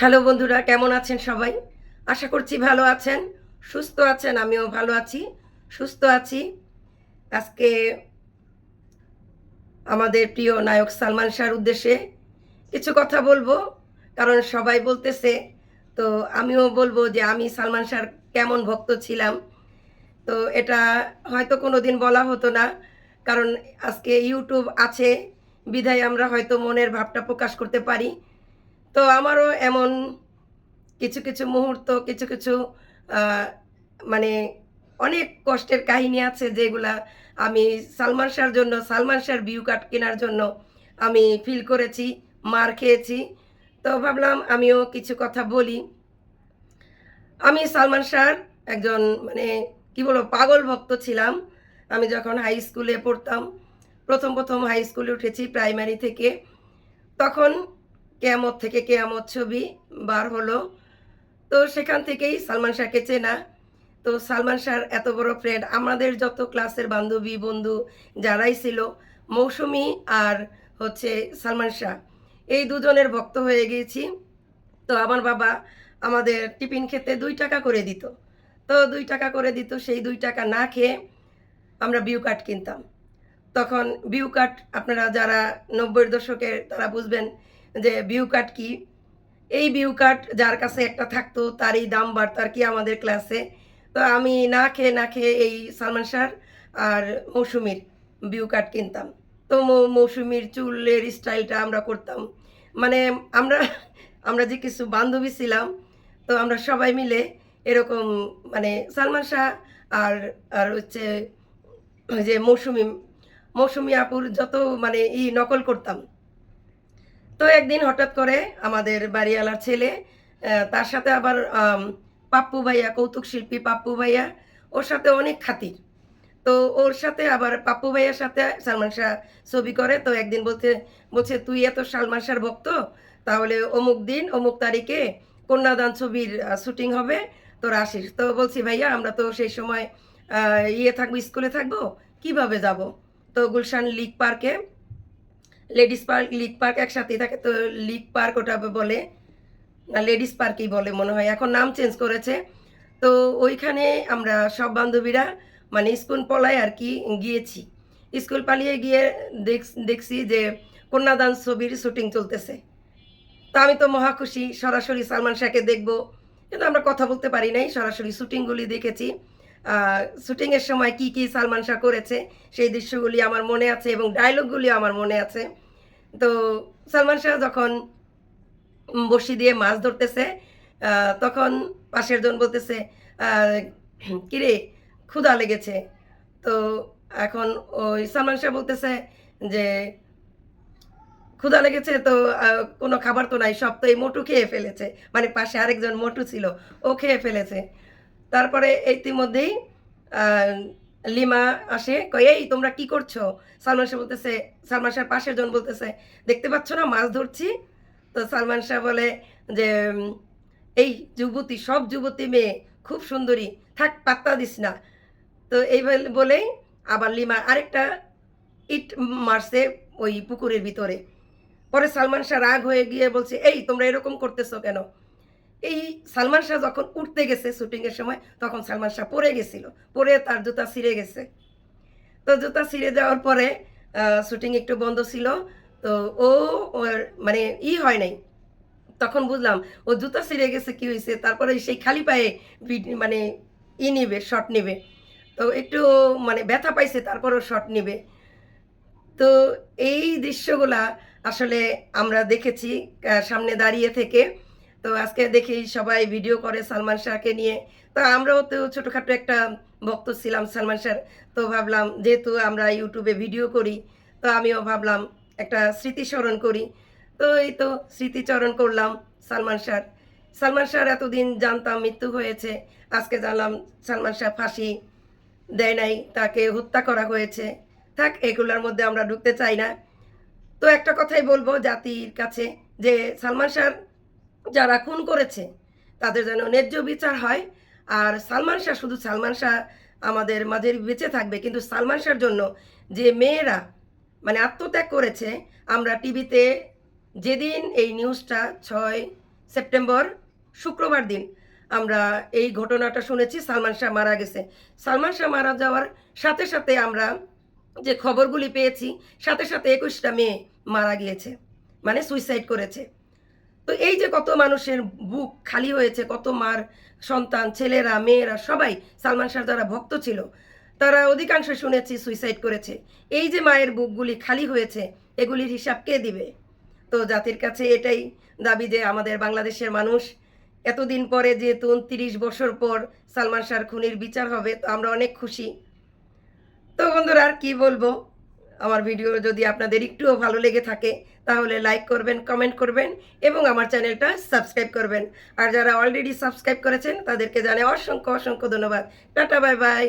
Hello বন্ধুরা, কেমন আছেন সবাই? আশা করছি ভালো আছেন, সুস্থ আছেন, আমিও ভালো আছি, সুস্থ আছি। আজকে আমাদের প্রিয় নায়ক সালমান শাহর উদ্দেশ্যে কিছু কথা বলব, কারণ সবাই বলতেছে, তো আমিও বলব যে আমি সালমান শাহর কেমন ভক্ত ছিলাম। তো এটা হয়তো কোনো দিন বলা হতো না, কারণ আজকে ইউটিউব আছে, বিধায় আমরা হয়তো মনের ভাবটা প্রকাশ করতে পারি। তো আমারও এমন কিছু কিছু মুহূর্ত, কিছু কিছু মানে অনেক কষ্টের কাহিনী আছে যেগুলা আমি সালমান শাহর জন্য, সালমান শাহর ভিউ কার্ড কেনার জন্য আমি ফিল করেছি, মার খেয়েছি। তো ভাবলাম আমিও কিছু কথা বলি। আমি সালমান শাহর একজন মানে কি বলব, পাগল ভক্ত ছিলাম। আমি যখন হাই স্কুলে পড়তাম, প্রথম প্রথম হাই স্কুলে উঠেছি প্রাইমারি থেকে। তখন কেয়ামত থেকে কেয়ামত ছবি বার হলো। তো সেখান থেকেই সালমান শাহকে চেনা। তো সালমান শাহর এত বড় ফ্রেন্ড আমাদের যত ক্লাসের বান্ধবী, বন্ধু যারাই ছিল, মৌসুমি আর হচ্ছে সালমান শাহ, এই দুজনের ভক্ত হয়ে গিয়েছি। তো আমার বাবা আমাদের টিফিন খেতে দুই টাকা করে দিত। তো দুই টাকা করে দিত, সেই দুই টাকা না খেয়ে আমরা বিউ কার্ড কিনতাম। তখন বিউ কার্ড আপনারা যারা নব্বইয়ের দশকের, তারা বুঝবেন যে বিউ কার্ড কি? এই বিউ কার্ড যার কাছে একটা থাকতো, তারই দাম বাড়তো আর কি আমাদের ক্লাসে তো আমি না খেয়ে না খেয়ে এই সালমান শাহর আর মৌসুমির বিউ কার্ড কিনতাম। তো মৌসুমির চুলের স্টাইলটা আমরা করতাম। মানে আমরা আমরা যে কিছু বান্ধবী ছিলাম, তো আমরা সবাই মিলে এরকম মানে সালমান শাহ আর আর হচ্ছে যে মৌসুমি মৌসুমি আপুর যত মানে ই নকল করতাম। তো একদিন হঠাৎ করে আমাদের বাড়িওয়ালার ছেলে তার সাথে আবার পাপ্পু ভাইয়া, কৌতুক শিল্পী পাপ্পু ভাইয়া, ওর সাথে অনেক খাতির। তো ওর সাথে আবার পাপ্পু ভাইয়ার সাথে সালমান শাহ ছবি করে। তো একদিন বলতে বলছে, তুই এত সালমান শাহর ভক্ত, তাহলে অমুক দিন, অমুক তারিখে কন্যাদান ছবির শুটিং হবে, তোর আসিস। তো বলছি, ভাইয়া, আমরা তো সেই সময় ইয়ে থাকব, স্কুলে থাকব, কীভাবে যাব? তো গুলশান লিক পার্কে লেডিস পার্ক লিক পার্ক একসাথেই থাকে, তো লিক পার্ক ওটা বলে, না, লেডিস পার্কই বলে মনে হয়, এখন নাম চেঞ্জ করেছে। তো ওইখানে আমরা সব বান্ধবীরা মানে স্কুল পলায় আর কি, গিয়েছি। স্কুল পালিয়ে গিয়ে দেখ- দেখছি যে কন্যাদান ছবির শুটিং চলতেছে। তো আমি তো মহা খুশি, সরাসরি সালমান শাহকে দেখব। কিন্তু আমরা কথা বলতে পারি নাই, সরাসরি শুটিংগুলি দেখেছি। শুটিংয়ের সময় কি কি সালমান শাহ করেছে, সেই দৃশ্যগুলি আমার মনে আছে এবং ডায়লগগুলি আমার মনে আছে। তো সালমান শাহ যখন বড়শি দিয়ে মাছ ধরতেছে তখন পাশের জন বলতেছে কিরে, ক্ষুধা লেগেছে। তো এখন ওই সালমান শাহ বলতেছে যে, ক্ষুধা লেগেছে তো কোনো খাবার তো নাই, সব তো এই মোটু খেয়ে ফেলেছে। মানে পাশে আরেকজন মোটু ছিল, ও খেয়ে ফেলেছে। তারপরে ইতিমধ্যেই লিমা আসে, কয়, এই, তোমরা কি করছ? সালমান শাহ বলতেছে, সালমান শাহর পাশের জন বলতেছে, দেখতে পাচ্ছ না, মাছ ধরছি? তো সালমান শাহ বলে যে এই যুবতী, সব যুবতী মেয়ে, খুব সুন্দরী, থাক, পাত্তা দিস না। তো এই বল- বলেই আবার লিমা আরেকটা ইট মারছে ওই পুকুরের ভিতরে। পরে সালমান শাহ রাগ হয়ে গিয়ে বলছে, এই, তোমরা এরকম করতেছো কেন? এই সালমান শাহ যখন উঠতে গেছে শুটিংয়ের সময়, তখন সালমান শাহ পরে গেছিল। পরে তার জুতা ছিঁড়ে গেছে। তো জুতা ছিঁড়ে যাওয়ার পরে শুটিং একটু বন্ধ ছিল। তো ও মানে ই হয় নাই। তখন বুঝলাম, ও জুতা ছিঁড়ে গেছে, কি হয়েছে তারপরে সেই খালি পায়ে মানে ই নিবে শট নিবে। তো একটু মানে ব্যথা পাইছে, তারপরেও শট নিবে। তো এই দৃশ্যগুলা আসলে আমরা দেখেছি সামনে দাঁড়িয়ে থেকে। তো আজকে দেখি সবাই ভিডিও করে সালমান শাহকে নিয়ে। তো আমরাও তো ছোটোখাটো একটা ভক্ত ছিলাম সালমান শাহর তো ভাবলাম, যেহেতু আমরা ইউটিউবে ভিডিও করি, তো আমিও ভাবলাম একটা স্মৃতিস্মরণ করি। তো এই তো স্মৃতিচরণ করলাম সালমান শাহর। সালমান শাহর এতদিন জানতাম মৃত্যু হয়েছে। আজকে জানলাম সালমান শাহ ফাঁসি দেয় নাই, তাকে হত্যা করা হয়েছে। থাক, এগুলোর মধ্যে আমরা ঢুকতে চাই না। তো একটা কথাই বলব জাতির কাছে, যে সালমান শাহ যারা খুন করেছে, তাদের যেন ন্যায্য বিচার হয়। আর সালমান শাহ, শুধু সালমান শাহ আমাদের মাঝে বেঁচে থাকবে, কিন্তু সালমান শাহর জন্য যে মেয়েরা মানে আত্মত্যাগ করেছে, আমরা টিভিতে যেদিন এই নিউজটা, ছয় সেপ্টেম্বর, শুক্রবার দিন, আমরা এই ঘটনাটা শুনেছি, সালমান শাহ মারা গেছে। সালমান শাহ মারা যাওয়ার সাথে সাথে আমরা যে খবরগুলি পেয়েছি, সাথে সাথে একুশটা মেয়ে মারা গিয়েছে মানে সুইসাইড করেছে। তো এই যে কত মানুষের বুক খালি হয়েছে, কত মার সন্তান, ছেলেরা, মেয়েরা, সবাই সালমান শাহ যারা ভক্ত ছিল, তারা অধিকাংশ শুনেছি সুইসাইড করেছে। এই যে মায়ের বুকগুলি খালি হয়েছে, এগুলির হিসাব কে দিবে? তো জাতির কাছে এটাই দাবি যে আমাদের বাংলাদেশের মানুষ এতদিন পরে যেহেতু উনত্রিশ বছর পর সালমান শাহর খুনির বিচার হবে, তো আমরা অনেক খুশি। তো বন্ধুরা আর কি বলব? আমার ভিডিও যদি আপনাদের একটুও ভালো লেগে থাকে, তাহলে লাইক করবেন কমেন্ট করবেন এবং আমার চ্যানেলটা সাবস্ক্রাইব করবেন। আর যারা অলরেডি সাবস্ক্রাইব করেছেন, তাদেরকে জানে অসংখ্য অসংখ্য ধন্যবাদ। Tata bye bye